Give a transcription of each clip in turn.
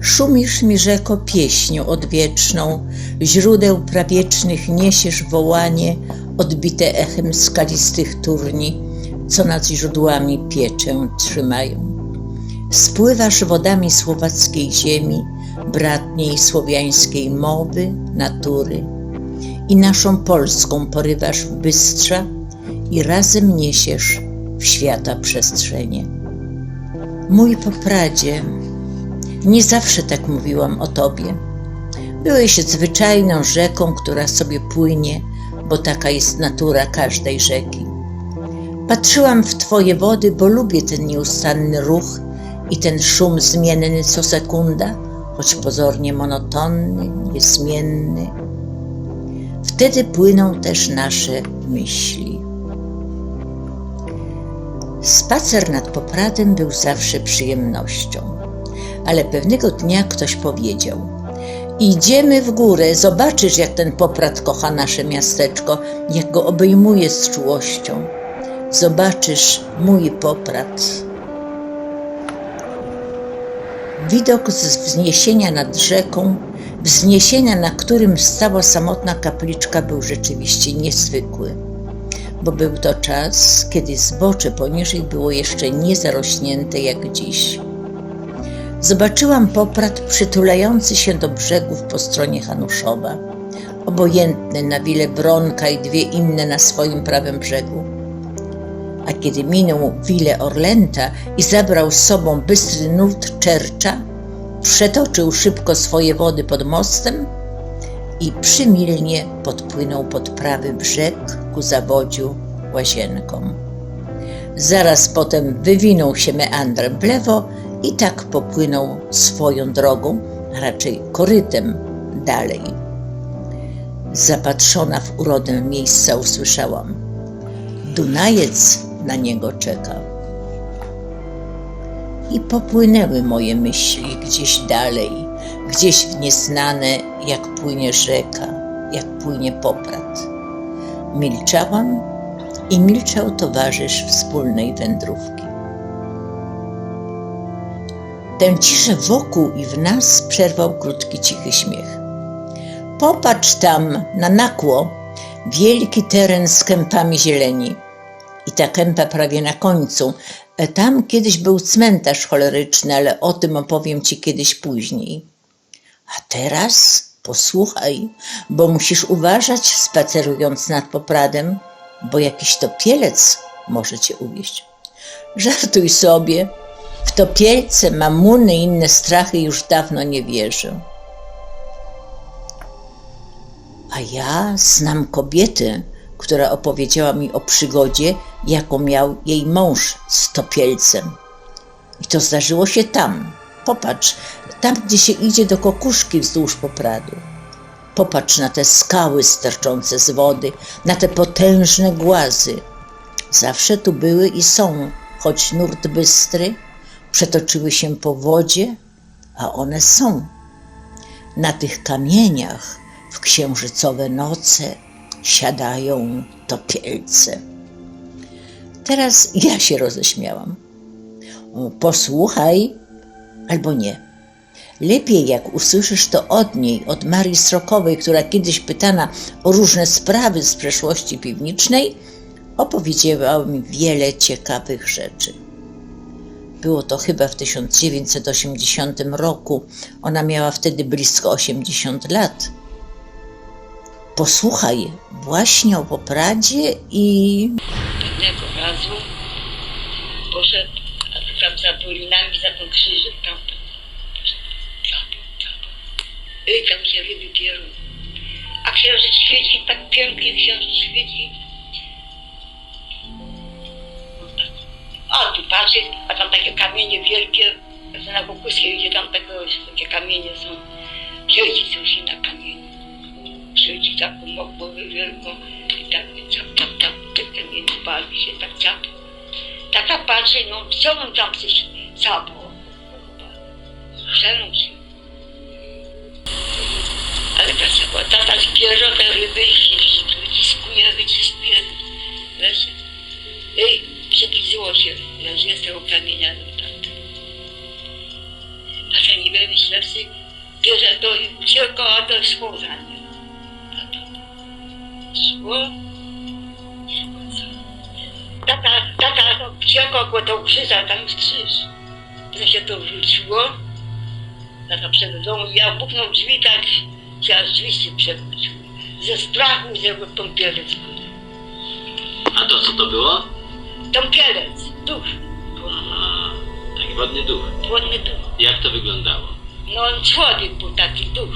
Szumisz mi rzeko pieśnią odwieczną, źródeł prawiecznych niesiesz wołanie, odbite echem skalistych turni, co nad źródłami pieczę trzymają. Spływasz wodami słowackiej ziemi, bratniej słowiańskiej mowy, natury i naszą Polską porywasz w bystrza i razem niesiesz w świata przestrzenie. Mój popradzie, nie zawsze tak mówiłam o tobie. Byłeś zwyczajną rzeką, która sobie płynie, bo taka jest natura każdej rzeki. Patrzyłam w twoje wody, bo lubię ten nieustanny ruch i ten szum zmienny co sekunda, choć pozornie monotonny, niezmienny. Wtedy płyną też nasze myśli. Spacer nad Popradem był zawsze przyjemnością, ale pewnego dnia ktoś powiedział: Idziemy w górę, zobaczysz, jak ten Poprad kocha nasze miasteczko, jak go obejmuje z czułością. Zobaczysz mój Poprad. Widok z wzniesienia nad rzeką, wzniesienia, na którym stała samotna kapliczka, był rzeczywiście niezwykły, bo był to czas, kiedy zbocze poniżej było jeszcze nie zarośnięte jak dziś. Zobaczyłam poprat przytulający się do brzegów po stronie Hanuszowa, obojętny na wile Bronka i dwie inne na swoim prawym brzegu a kiedy minął wilę Orlęta i zabrał z sobą bystry nurt czercza, przetoczył szybko swoje wody pod mostem i przymilnie podpłynął pod prawy brzeg ku zawodziu łazienkom. Zaraz potem wywinął się meandrem w lewo i tak popłynął swoją drogą, raczej korytem dalej. Zapatrzona w urodę miejsca usłyszałam: Dunajec na niego czekał. I popłynęły moje myśli gdzieś dalej, gdzieś w nieznane, jak płynie rzeka, jak płynie poprad. Milczałam i milczał towarzysz wspólnej wędrówki. Tę ciszę wokół i w nas przerwał krótki, cichy śmiech. Popatrz tam, na nakło, wielki teren z kępami zieleni i ta kępa prawie na końcu. E, tam kiedyś był cmentarz choleryczny, ale o tym opowiem ci kiedyś później. A teraz posłuchaj, bo musisz uważać spacerując nad popradem, bo jakiś topielec może cię uwieść. Żartuj sobie, w topielce, mamuny i inne strachy już dawno nie wierzę. A ja znam kobiety, która opowiedziała mi o przygodzie, jaką miał jej mąż z topielcem. I to zdarzyło się tam. Popatrz, tam gdzie się idzie do kokuszki wzdłuż popradu. Popatrz na te skały sterczące z wody, na te potężne głazy. Zawsze tu były i są, choć nurt bystry, przetoczyły się po wodzie, a one są. Na tych kamieniach w księżycowe noce siadają topielce. Teraz ja się roześmiałam. Posłuchaj, albo nie. Lepiej jak usłyszysz to od niej, od Marii Srokowej, która kiedyś pytana o różne sprawy z przeszłości piwnicznej, opowiedziała mi wiele ciekawych rzeczy. Było to chyba w 1980 roku. Ona miała wtedy blisko 80 lat posłuchaj właśnie o popradzie i... Pewnego razu poszedł tam za dolinami, za krzyżem, tam, i tam się ryby bierą. A księżyc świeci, tak pięknie księżyc świeci. Tu patrzy, a tam takie kamienie wielkie, na Kukuskie, gdzie tam takie, takie kamienie są. Siedzi coś na kamieniu siedzi taką głowę wielką i tak cap, cap, cap, te kamienie bawi się, tak cap. Taka patrzy, no co on tam coś capo? Chrzęą się. Ale ta tata zbierze te ryby i to i ucieka, a to szło za nie. Szło. Tata, tata ucieka, go to krzyża, tam jest krzyż. Potem się to wrzuciło. Tata przed domu, ja puknął drzwi tak, że aż drzwi się przewróciły. Ze strachu, go kąpielec był. A to co to było? Kąpielec, duch, Aha, taki ładny duch. płodny duch. Jak to wyglądało? No on człowiek był taki duch.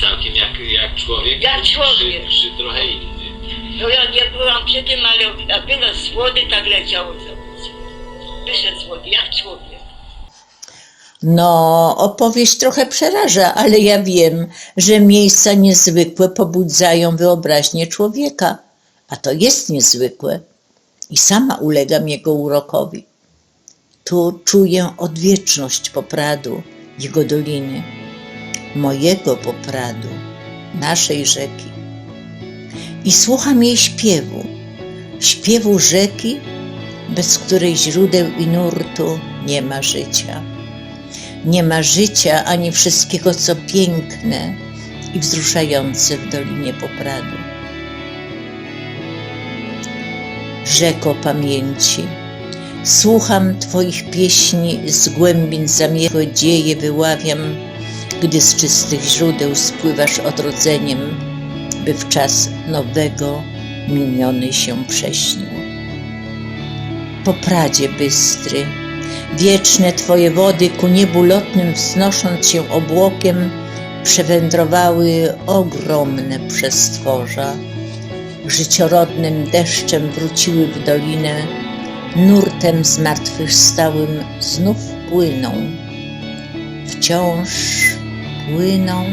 Całkiem jak, jak człowiek? Jak człowiek. Czy, czy trochę inny? No ja nie byłam przy tym, ale jak było z wody, tak leciało za. Wyszedł z wody, jak człowiek. No, opowieść trochę przeraża, ale ja wiem, że miejsca niezwykłe pobudzają wyobraźnię człowieka, a to jest niezwykłe i sama ulegam jego urokowi. Tu czuję odwieczność popradu jego doliny, mojego popradu, naszej rzeki. I słucham jej śpiewu, śpiewu rzeki, bez której źródeł i nurtu nie ma życia nie ma życia ani wszystkiego, co piękne i wzruszające w Dolinie Popradu. Rzeko pamięci, słucham Twoich pieśni z głębin zamiecho dzieje wyławiam, gdy z czystych źródeł spływasz odrodzeniem, by w czas nowego miniony się prześnił. Popradzie bystry, Wieczne Twoje wody ku niebu lotnym wznosząc się obłokiem, przewędrowały ogromne przestworza. Życiorodnym deszczem wróciły w dolinę, nurtem zmartwychwstałym znów płyną. Wciąż płyną